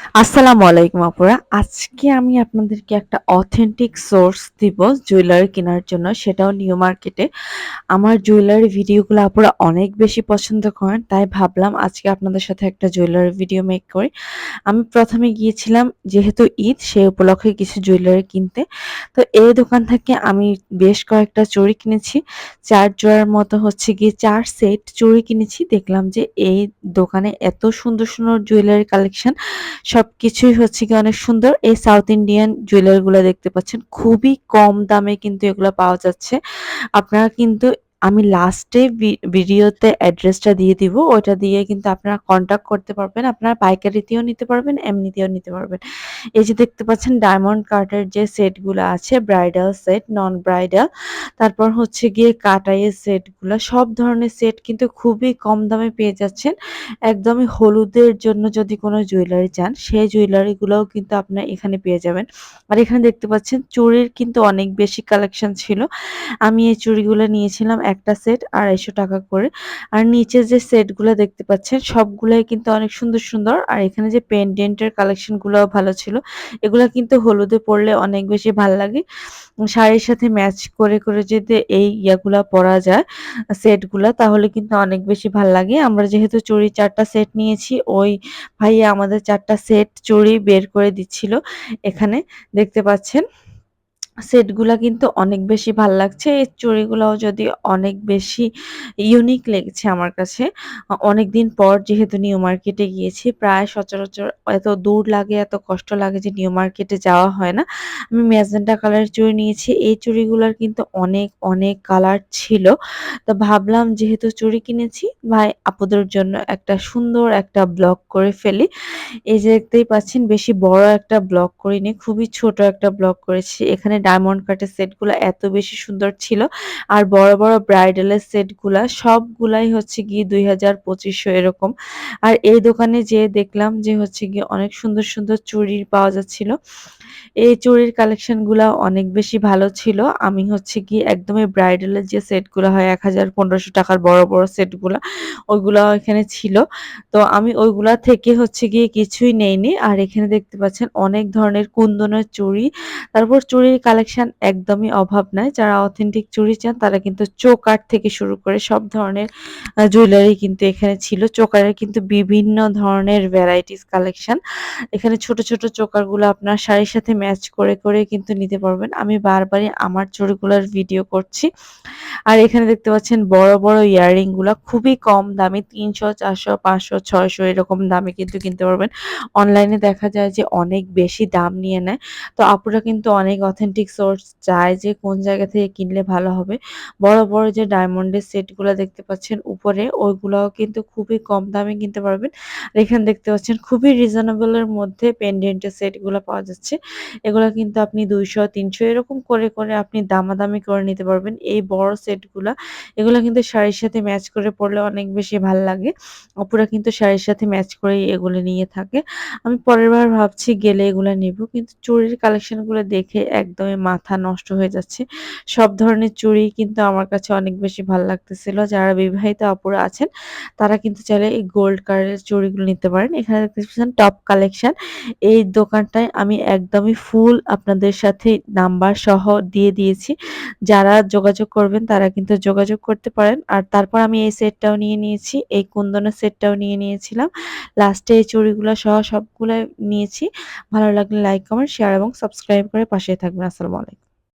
আসসালামু আলাইকুম আপুরা। আজকে আমি আপনাদেরকে একটা অথেন্টিক সোর্স দিব জুয়েলারি কেনার জন্য, সেটাও নিউ মার্কেটে আমার জুয়েলারি ভিডিওগুলো আপুরা অনেক বেশি পছন্দ করেন, তাই ভাবলাম আজকে আপনাদের সাথে একটা জুয়েলারি ভিডিও মেক করি। আমি প্রথমে গিয়েছিলাম, যেহেতু ঈদ, সেই উপলক্ষে কিছু জুয়েলারি কিনতে। তো এই দোকান থেকে আমি বেশ কয়েকটা চুড়ি কিনেছি, চার জোড়ার মতো হচ্ছে গিয়ে চার সেট চুড়ি কিনেছি। দেখলাম যে এই দোকানে এত সুন্দর সুন্দর জুয়েলারি কালেকশন সবকিছুই হচ্ছে কি অনেক সুন্দর। এই সাউথ ইন্ডিয়ান জুয়েলারি গুলো দেখতে পাচ্ছেন। খুবই কম দামে কিন্তু এগুলো পাওয়া যাচ্ছে। আপনারা কিন্তু, আমি লাস্টে ভিডিওতে অ্যাড্রেসটা দিয়ে দিব। ওইটা দিয়ে কিন্তু আপনারা কন্ট্যাক্ট করতে পারবেন। আপনারা পাইকারিতেও নিতে পারবেন, এমনিতেও নিতে পারবেন। এই যে দেখতে পাচ্ছেন ডায়মন্ড কার্ডের যে সেটগুলো আছে ব্রাইডাল সেট নন ব্রাইডাল তারপর হচ্ছে গিয়ে কাটাইয়ের সেটগুলো সব ধরনের সেট কিন্তু খুবই কম দামে পেয়ে যাচ্ছেন। একদমই হলুদের জন্য যদি কোনো জুয়েলারি চান, সেই জুয়েলারিগুলোও কিন্তু আপনার এখানে পেয়ে যাবেন। আর এখানে দেখতে পাচ্ছেন চুড়ির কিন্তু অনেক বেশি কালেকশন ছিল। আমি এই চুড়িগুলো নিয়েছিলাম একটা সেট আড়াইশো টাকা করে। আর নিচে যে সেটগুলো দেখতে পাচ্ছেন, সবগুলাই কিন্তু অনেক সুন্দর সুন্দর। আর এখানে যে পেন্ডেন্টের কালেকশনগুলোও ভালো ছিল। এগুলো কিন্তু হলুদে পরলে অনেক বেশি ভালো লাগে। শাড়ির সাথে ম্যাচ করে করে যদি এই ইয়াগুলা পরা যায়, সেটগুলা, তাহলে কিন্তু অনেক বেশি ভালো লাগে। আমরা যেহেতু চুড়ি চারটা সেট নিয়েছি, ওই ভাইয়া আমাদের চারটা সেট চুড়ি বের করে দিচ্ছিল এখানে, দেখতে পাচ্ছেন। সেটগুলা কিন্তু অনেক বেশি ভালো লাগছে। এই চুড়িগুলাও যদি অনেক বেশি ইউনিক লেগেছে আমার কাছে অনেক দিন পর যেহেতু নিউ মার্কেটে গিয়েছি, প্রায় সচরাচর এত দূর লাগে, এত কষ্ট লাগে যে নিউ মার্কেটে যাওয়া হয় না। আমি ম্যাজেন্টা কালারের চুড়ি নিয়েছি, এই চুড়িগুলার কিন্তু অনেক অনেক কালার ছিল। তো ভাবলাম যেহেতু চুড়ি কিনেছি, ভাই আপুদের জন্য একটা সুন্দর একটা ব্লক করে ফেলি। এই যে দেখতেই পাচ্ছেন, বেশি বড় একটা ব্লক করিনি, খুবই ছোট একটা ব্লক করেছি। এখানে ডায়মন্ড কাটের সেটগুলো এত বেশি সুন্দর ছিল। আর বড় বড় ব্রাইডালের সেটগুলা সবগুলাই হচ্ছে গিয়ে দুই হাজার পঁচিশশো এরকম। আর এই দোকানে যেয়ে দেখলাম যে হচ্ছে গিয়ে অনেক সুন্দর সুন্দর চুড়ির পাওয়া যাচ্ছিল। এই চুড়ির কালেকশনগুলো অনেক বেশি ভালো ছিল। আমি হচ্ছে কি একদমই ব্রাইডালের যে সেটগুলো হয়, এক হাজার পনেরোশো টাকার বড় বড় সেটগুলো ওইগুলো এখানে ছিল। তো আমি ওইগুলা থেকে হচ্ছে গিয়ে কিছুই নেইনি। আর এখানে দেখতে পাচ্ছেন অনেক ধরনের কুন্দনের চুড়ি। তারপর চুড়ির কালেকশন একদমই অভাব নাই। যারা অথেন্টিক চুড়ি চান, তারা কিন্তু চোকার থেকে শুরু করে সব ধরনের জুয়েলারি কিন্তু এখানে ছিল। চোকারের কিন্তু বিভিন্ন ধরনের ভ্যারাইটিস কালেকশন এখানে ছোট ছোট চোকারগুলো আপনার শাড়ির সাথে ম্যাচ করে করে কিন্তু নিতে পারবেন। আমি বারবারই আমার চুড়িগুলোর ভিডিও করছি। আর এখানে দেখতে পাচ্ছেন বড় বড় ইয়াররিংগুলা খুবই কম দামে, তিনশো, চারশো, পাঁচশো, ছয়শো এরকম দামে কিন্তু কিনতে পারবেন। অনলাইনে দেখা যায় যে অনেক বেশি দাম নিয়ে নেয়। তো আপুরা কিন্তু অনেক অথেন্টিক সোর্স চায় যে কোন জায়গা থেকে কিনলে ভালো হবে। বড় বড় যে ডায়মন্ডের সেটগুলো দেখতে পাচ্ছেন উপরে, ওইগুলোও কিন্তু খুবই কম দামে কিনতে পারবেন। এখানে দেখতে পাচ্ছেন খুবই রিজনেবলের মধ্যে পেন্ডেন্টের সেটগুলো পাওয়া যাচ্ছে। এগুলো কিন্তু আপনি দুইশো, তিনশো এরকম করে করে আপনি দামাদামি করে নিতে পারবেন। এই বড় সেটগুলা, এগুলো কিন্তু শাড়ির সাথে ম্যাচ করে পরলে অনেক বেশি ভালো লাগে। অপুরা কিন্তু শাড়ির সাথে ম্যাচ করেই এগুলো নিয়ে থাকে। আমি পরের বার ভাবছি গেলে এগুলো নিব, কিন্তু চুড়ির কালেকশনগুলো দেখে একদমই মাথা নষ্ট হয়ে যাচ্ছে। সব ধরনের চুড়ি কিন্তু আমার কাছে অনেক বেশি ভালো লাগতেছিল। যারা বিবাহিত অপুরা আছেন, তারা কিন্তু চাইলে এই গোল্ড কালারের চুড়িগুলো নিতে পারেন। এখানে দেখতে পাচ্ছেন, টপ কালেকশন। এই দোকানটায় আমি একদমই ফুল আপনাদের সাথে নাম্বার সহ দিয়ে দিয়েছি। যারা যোগাযোগ করবেন, তারা কিন্তু যোগাযোগ করতে পারেন। আর তারপর আমি এই সেটটাও নিয়ে নিয়েছি, এই কুন্দনের সেটটাও নিয়ে নিয়েছিলাম। লাস্টে এই চুড়িগুলো সহ সবগুলো নিয়েছি। ভালো লাগলে লাইক কমেন্ট শেয়ার এবং সাবস্ক্রাইব করে পাশে থাকবেন। আসসালামু আলাইকুম।